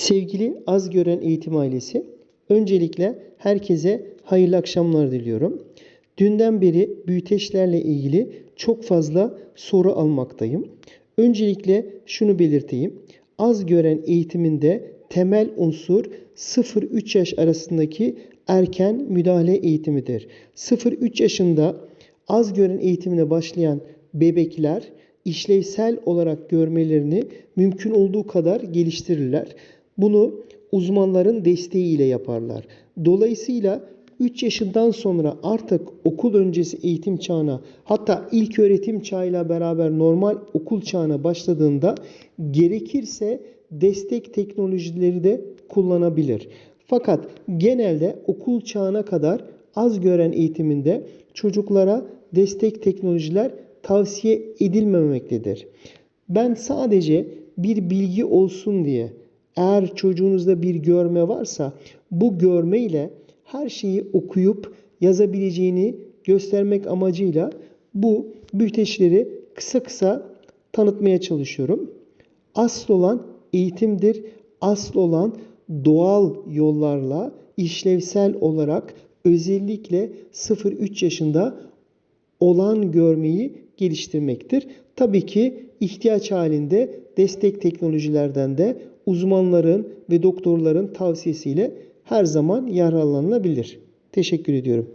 Sevgili az gören eğitim ailesi, öncelikle herkese hayırlı akşamlar diliyorum. Dünden beri büyüteçlerle ilgili çok fazla soru almaktayım. Öncelikle şunu belirteyim. Az gören eğitiminde temel unsur 0-3 yaş arasındaki erken müdahale eğitimidir. 0-3 yaşında az gören eğitimine başlayan bebekler işlevsel olarak görmelerini mümkün olduğu kadar geliştirirler. Bunu uzmanların desteğiyle yaparlar. Dolayısıyla 3 yaşından sonra artık okul öncesi eğitim çağına hatta ilk öğretim çağıyla beraber normal okul çağına başladığında gerekirse destek teknolojileri de kullanabilir. Fakat genelde okul çağına kadar az gören eğitiminde çocuklara destek teknolojiler tavsiye edilmemektedir. Ben sadece bir bilgi olsun diye eğer çocuğunuzda bir görme varsa bu görme ile her şeyi okuyup yazabileceğini göstermek amacıyla bu büyüteçleri kısa kısa tanıtmaya çalışıyorum. Asıl olan eğitimdir. Asıl olan doğal yollarla işlevsel olarak özellikle 0-3 yaşında olan görmeyi geliştirmektir. Tabii ki ihtiyaç halinde destek teknolojilerden de uzmanların ve doktorların tavsiyesiyle her zaman yararlanılabilir. Teşekkür ediyorum.